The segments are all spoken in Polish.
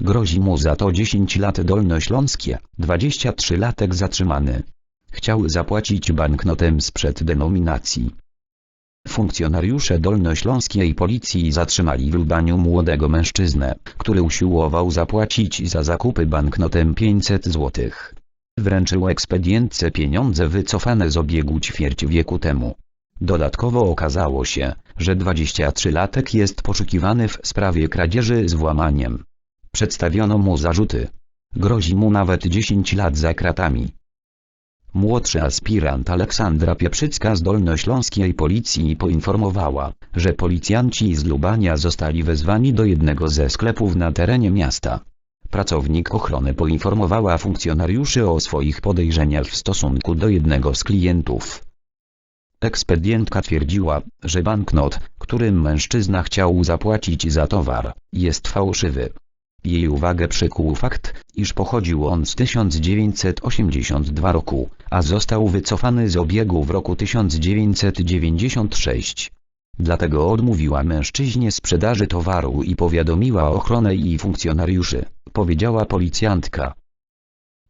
Grozi mu za to 10 lat dolnośląskie, 23-latek zatrzymany. Chciał zapłacić banknotem sprzed denominacji. Funkcjonariusze dolnośląskiej policji zatrzymali w Lubaniu młodego mężczyznę, który usiłował zapłacić za zakupy banknotem 500 zł. Wręczył ekspedientce pieniądze wycofane z obiegu ćwierć wieku temu. Dodatkowo okazało się, że 23-latek jest poszukiwany w sprawie kradzieży z włamaniem. Przedstawiono mu zarzuty. Grozi mu nawet 10 lat za kratami. Młodszy aspirant Aleksandra Pieprzycka z dolnośląskiej policji poinformowała, że policjanci z Lubania zostali wezwani do jednego ze sklepów na terenie miasta. Pracownik ochrony poinformowała funkcjonariuszy o swoich podejrzeniach w stosunku do jednego z klientów. Ekspedientka twierdziła, że banknot, którym mężczyzna chciał zapłacić za towar, jest fałszywy. Jej uwagę przykuł fakt, iż pochodził on z 1982 roku, a został wycofany z obiegu w roku 1996. Dlatego odmówiła mężczyźnie sprzedaży towaru i powiadomiła ochronę i funkcjonariuszy, powiedziała policjantka.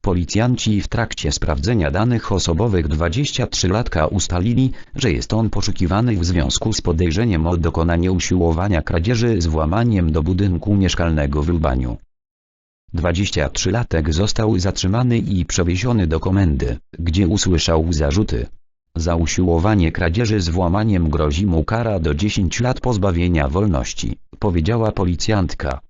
Policjanci w trakcie sprawdzenia danych osobowych 23-latka ustalili, że jest on poszukiwany w związku z podejrzeniem o dokonanie usiłowania kradzieży z włamaniem do budynku mieszkalnego w Lubaniu. 23-latek został zatrzymany i przewieziony do komendy, gdzie usłyszał zarzuty. Za usiłowanie kradzieży z włamaniem grozi mu kara do 10 lat pozbawienia wolności, powiedziała policjantka.